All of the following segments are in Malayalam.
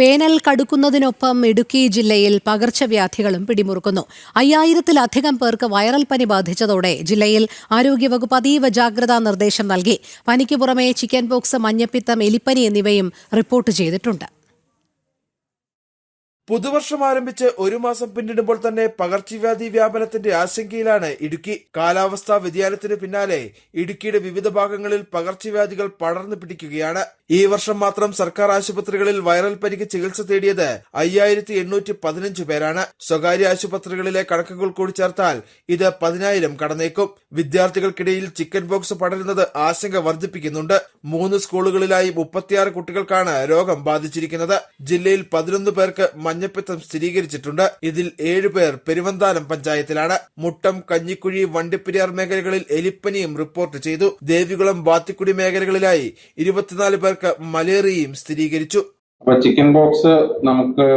വേനൽ കടുക്കുന്നതിനൊപ്പം ഇടുക്കി ജില്ലയിൽ പകർച്ചവ്യാധികളും പിടിമുറുക്കുന്നു. അയ്യായിരത്തിലധികം പേർക്ക് വൈറൽ പനി ബാധിച്ചതോടെ ജില്ലയിൽ ആരോഗ്യവകുപ്പ് അതീവ ജാഗ്രതാ നിർദ്ദേശം നൽകി. പനിക്ക് പുറമെ ചിക്കൻ പോക്സ് മഞ്ഞപ്പിത്തം എലിപ്പനി എന്നിവയും റിപ്പോർട്ട് ചെയ്തിട്ടുണ്ട്. പുതുവർഷം ആരംഭിച്ച് ഒരു മാസം പിന്നിടുമ്പോൾ തന്നെ പകർച്ചവ്യാധി വ്യാപനത്തിന്റെ ആശങ്കയിലാണ് ഇടുക്കി. കാലാവസ്ഥാ വ്യതിയാനത്തിന് പിന്നാലെ ഇടുക്കിയുടെ വിവിധ ഭാഗങ്ങളിൽ പകർച്ചവ്യാധികൾ പടർന്നു പിടിക്കുകയാണ്. ഈ വർഷം മാത്രം സർക്കാർ ആശുപത്രികളിൽ വൈറൽ പനിക്ക് ചികിത്സ തേടിയത് അയ്യായിരത്തി എണ്ണൂറ്റി പതിനഞ്ച് പേരാണ്. സ്വകാര്യ ആശുപത്രികളിലെ കണക്കുകൾ കൂടി ചേർത്താൽ ഇത് പതിനായിരം കടന്നേക്കും. വിദ്യാർത്ഥികൾക്കിടയിൽ ചിക്കൻ ബോക്സ് പടരുന്നത് ആശങ്ക വർദ്ധിപ്പിക്കുന്നുണ്ട്. മൂന്ന് സ്കൂളുകളിലായി മുപ്പത്തിയാറ് കുട്ടികൾക്കാണ് രോഗം ബാധിച്ചിരിക്കുന്നത്. ജില്ലയിൽ പതിനൊന്ന് പേർക്ക് മഞ്ഞപ്പിത്തം സ്ഥിരീകരിച്ചിട്ടുണ്ട്. ഇതിൽ ഏഴുപേർ പെരുവന്താനം പഞ്ചായത്തിലാണ്. മുട്ടം കഞ്ഞിക്കുഴി വണ്ടിപ്പെരിയാർ മേഖലകളിൽ എലിപ്പനിയും റിപ്പോർട്ട് ചെയ്തു. ദേവികുളം ബാത്തിക്കുടി മേഖലകളിലായി ഇരുപത്തിനാല് പേർക്ക് മലേറിയയും സ്ഥിരീകരിച്ചു. അപ്പൊ ചിക്കൻ ബോക്സ് നമുക്ക്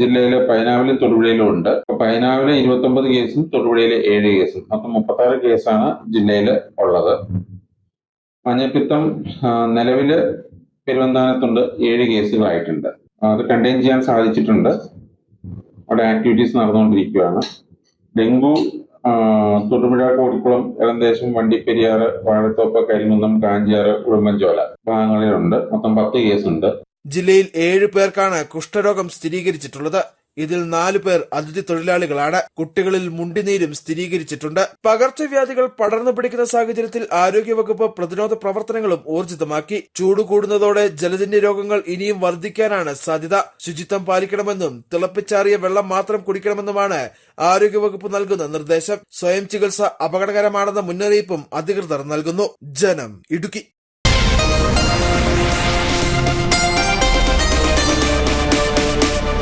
ജില്ലയിലെ പൈനാവിലും തൊടുപുഴയിലും ഉണ്ട്. പൈനാവിലെ ഇരുപത്തി ഒമ്പത് കേസും തൊടുപുഴയിലെ ഏഴ് കേസും. മൊത്തം മുപ്പത്താറ് കേസാണ് ജില്ലയിൽ ഉള്ളത്. മഞ്ഞപ്പിത്തം നിലവിൽ പെരുവന്താനത്തുണ്ട്. ഏഴ് കേസുകളായിട്ടുണ്ട്. അത് കണ്ടെയ്ൻ ചെയ്യാൻ സാധിച്ചിട്ടുണ്ട്. അവിടെ ആക്ടിവിറ്റീസ് നടന്നുകൊണ്ടിരിക്കുകയാണ്. ഡെങ്കു തൊടുപുഴ കോടിക്കുളം ഏകദേശം വണ്ടിപ്പെരിയാർ വാഴത്തോപ്പ് കരിമുന്നം കാഞ്ചിയാറ് ഉടുമ്പൻചോല ഭാഗങ്ങളിലുണ്ട്. മൊത്തം പത്ത് കേസുണ്ട്. ജില്ലയിൽ ഏഴ് പേർക്കാണ് കുഷ്ഠരോഗം സ്ഥിരീകരിച്ചിട്ടുള്ളത്. ഇതിൽ നാലു പേർ അതിഥി തൊഴിലാളികളാണ്. കുട്ടികളിൽ മുണ്ടിനീരും സ്ഥിരീകരിച്ചിട്ടുണ്ട്. പകർച്ചവ്യാധികൾ പടർന്നു പിടിക്കുന്ന സാഹചര്യത്തിൽ ആരോഗ്യവകുപ്പ് പ്രതിരോധ പ്രവർത്തനങ്ങളും ഊർജിതമാക്കി. ചൂട് കൂടുന്നതോടെ ജലജന്യ രോഗങ്ങൾ ഇനിയും വർദ്ധിക്കാനാണ് സാധ്യത. ശുചിത്വം പാലിക്കണമെന്നും തിളപ്പിച്ചാറിയ വെള്ളം മാത്രം കുടിക്കണമെന്നുമാണ് ആരോഗ്യവകുപ്പ് നൽകുന്ന നിർദ്ദേശം. സ്വയം ചികിത്സ അപകടകരമാണെന്ന മുന്നറിയിപ്പും അധികൃതർ നൽകുന്നു. ജനം ഇടുക്കി.